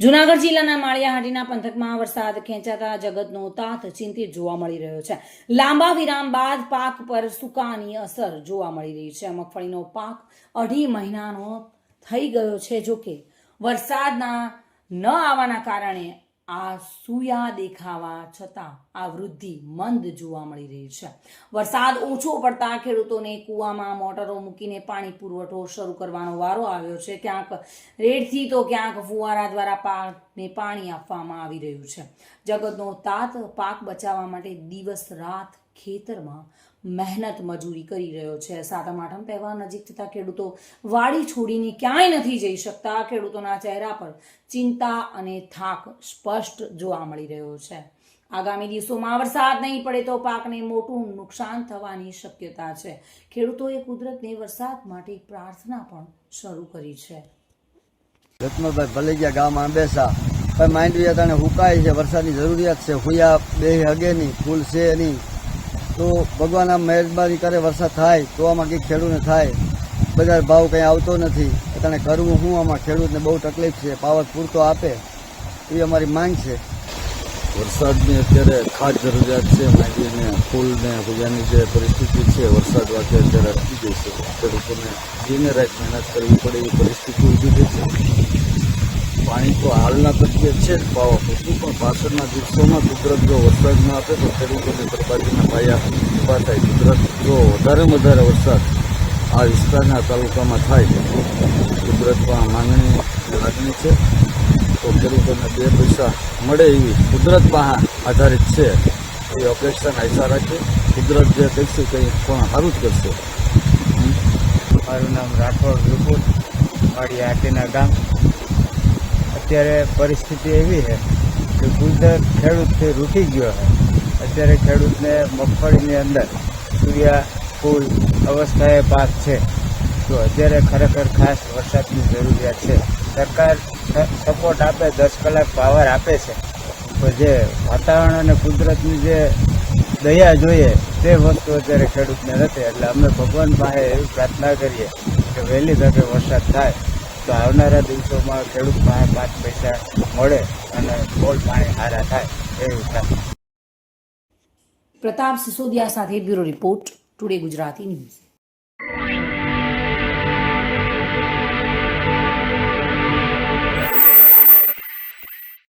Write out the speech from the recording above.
જુનાગઢ જિલ્લાના માળિયાહાટીના પંથકમાં વરસાદ ખેંચાતા જગતનો તાત ચિંતિત જોવા મળી રહ્યો છે. લાંબા વિરામ બાદ પાક પર સુકાની અસર જોવા મળી રહી છે. મગફળીનો પાક અઢી મહિનાનો થઈ ગયો છે. જોકે વરસાદના ન આવવાના કારણે આ સુયા દેખાવા છતાં આ વૃદ્ધિ મંદ જોવા મળી રહી છે. વરસાદ ઓછો પડતા ખેડૂતોને કૂવામાં મોટરો મૂકીને પાણી પુરવઠો શરૂ કરવાનો વારો આવ્યો છે. ક્યાંક રેડથી તો ક્યાંક ફુવારા દ્વારા પાકને પાણી આપવામાં આવી રહ્યું છે. જગતનો તાત પાક બચાવવા માટે દિવસ રાત ખેતરમાં મહેનત મજૂરી કરી રહ્યો છે. સાતમ, આઠમ તહેવાર નજીક થતા ખેડૂતો વાડી છોડીને ક્યાંય નથી જઈ શકતા. ખેડૂતોના ચહેરા પર ચિંતા અને થાક સ્પષ્ટ જોવા મળી રહ્યો છે. આગામી દિવસોમાં વરસાદ નહીં પડે તો પાકને મોટું નુકસાન થવાની શક્યતા છે. ખેડૂતોએ કુદરતને વરસાદ માટે પ્રાર્થના પણ શરૂ કરી છે. રત્નભાઈ ભલેજિયા ગામમાં આંબેસા. પણ માંડવી તને હુકાય છે, વરસાદની જરૂરિયાત છે, હુયા બે હગે નહીં ફૂલ છે નહીં તો ભગવાન આમ મહેરબાની કરે, વરસાદ થાય, તો આમાં કંઈક ખેડૂતને થાય. બજાર ભાવ કંઈ આવતો નથી. તને કરવું શું આમાં ખેડૂતને બહુ તકલીફ છે, પાવર પૂરતો આપે, એવી અમારી માંગ છે. વરસાદની અત્યારે ખાસ જરૂરિયાત છે માંડવીને ફૂલને પૂજાની જે પરિસ્થિતિ છે, વરસાદ વાગે અત્યારે અટકી ગઈ ખેડૂતોને જીને રાત મહેનત કરવી પડે, એવી પરિસ્થિતિ ઊભી થઈ છે. પાણી તો હાલના તબિયત છે જ, પાવા પૂરતું પણ પાછળના દિવસોમાં કુદરત જો વરસાદ ન આપે તો ખેડૂતોને બરબાદીના પાયા ઊભા થાય. કુદરત જો વધારેમાં વધારે વરસાદ આ વિસ્તારના તાલુકામાં થાય કુદરતમાં માંગણી લાગણી છે. તો ખેડૂતોને બે પૈસા મળે એવી કુદરત પાસે આધારિત છે. એ અપેક્ષા આશા રાખીએ કુદરત જે કહીશું કંઈ પણ સારું જ કરશે. મારું નામ રાઠોડ વિપુલ મારી આટીના ગામ. અત્યારે પરિસ્થિતિ એવી છે કે કુદરત ખેડૂતથી રૂટી ગયો છે. અત્યારે ખેડૂતને મગફળીની અંદર સૂર્યા ફૂલ અવસ્થાએ પાક છે. તો અત્યારે ખરેખર ખાસ વરસાદની જરૂરિયાત છે. સરકાર સપોર્ટ આપે, દસ કલાક પાવર આપે છે. તો જે વાતાવરણ અને કુદરતની જે દયા જોઈએ તે વસ્તુ અત્યારે ખેડૂતને નથી. એટલે અમે ભગવાન પાસે એવી પ્રાર્થના કરીએ કે વહેલી તકે વરસાદ થાય. તો આવનારા દિવસોમાં ખેડૂત પાંચ પૈસા મળે અને બોલ પાણી સારા થાય એ પ્રતાપ સિસોદિયા સાથે bureau report today Gujarati news.